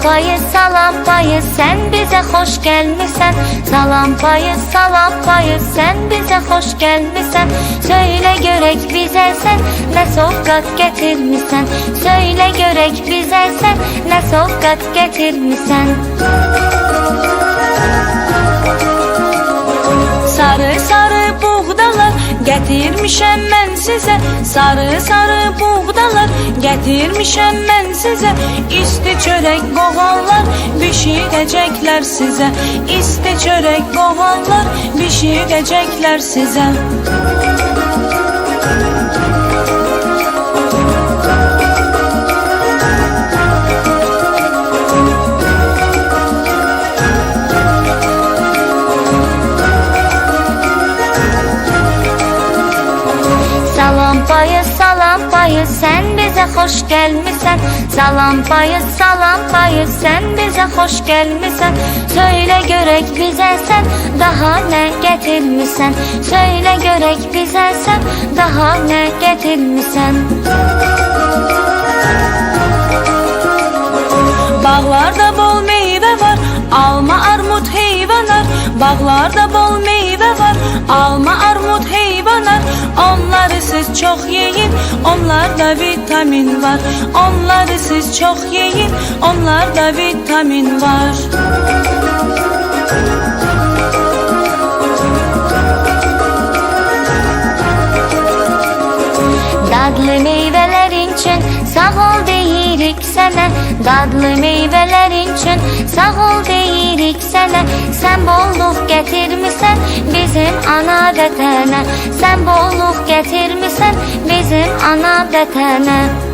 payı salam payı sen bize hoş gelmişsen Salam payı salam payı sen bize hoş gelmişsen Söyle görek bize sen ne sokak getirmişsen Söyle görek bize sen ne sokak getirmişsen Sarı getirmişem ben size Sarı sarı buğdalar. Getirmişem ben size İsti çörek boğanlar pişirecekler size İsti çörek boğanlar pişirecekler size. Salam payı salam payı sen bize hoş gelmişsen Salam payı salam payı sen bize hoş gelmişsen Söyle görek bize sen daha ne getirmişsen Söyle görek bize sen daha ne getirmişsen Bağlarda bol meyve var Alma armut heyvanlar. Bağlarda bol Onlarda vitamin var. Onları siz çok yiyin. Onlarda vitamin var. Dadlı meyvelerin için sağ ol deyirik sana. Dadlı meyvelerin için sağ ol deyirik sana Sen bolluk getirmişsen bizim ana vətənə. Sen bolluk getirmişsen bizim ana vətənə